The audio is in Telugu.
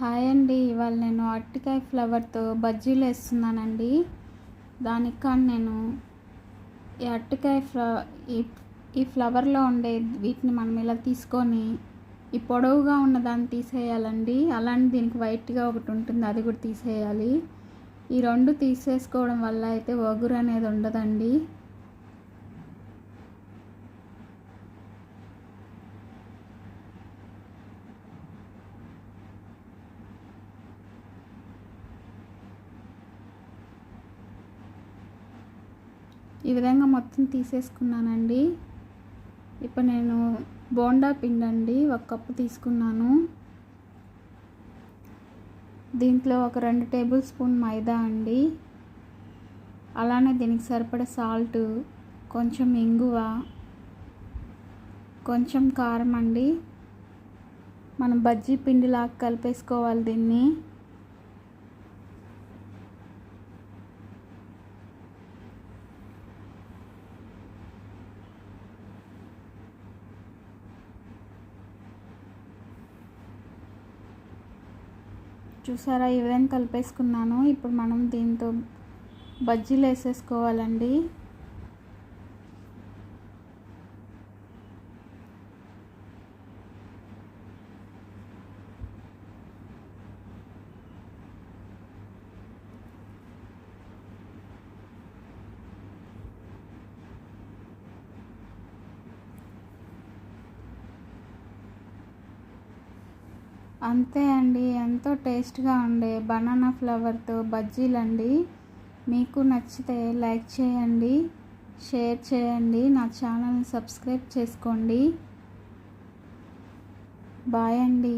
హాయ్ అండి. ఇవాళ నేను అరటికాయ ఫ్లవర్తో బజ్జీలు వేస్తున్నానండి. దానికి కానీ నేను ఈ అరటికాయ ఫ్ల ఈ ఈ ఫ్లవర్లో ఉండే వీటిని మనం ఇలా తీసుకొని ఈ పొడవుగా ఉన్న దాన్ని తీసేయాలండి. అలానే దీనికి వైట్గా ఒకటి ఉంటుంది అది కూడా తీసేయాలి. ఈ రెండు తీసేసుకోవడం వల్ల అయితే ఒగురు అనేది ఉండదండి. ఈ విధంగా మొత్తం తీసేసుకున్నానండి. ఇప్పుడు నేను బోండా పిండి అండి ఒక కప్పు తీసుకున్నాను. దీంట్లో ఒక రెండు టేబుల్ స్పూన్ మైదా అండి. అలానే దీనికి సరిపడే సాల్ట్ కొంచెం ఇంగువ కొంచెం కారం అండి. మనం బజ్జీ పిండిలాగా కలిపేసుకోవాలి దీన్ని. చూసారా? ఈ విధంగా కలిపేసుకున్నాను. ఇప్పుడు మనం దీంతో బజ్జీలు వేసేసుకోవాలండి అంతే అండి. ఎంతో టేస్ట్గా ఉండే బనానా ఫ్లవర్తో బజ్జీలండి. మీకు నచ్చితే లైక్ చేయండి షేర్ చేయండి నా ఛానల్ని సబ్స్క్రైబ్ చేసుకోండి. బాయ్ అండి.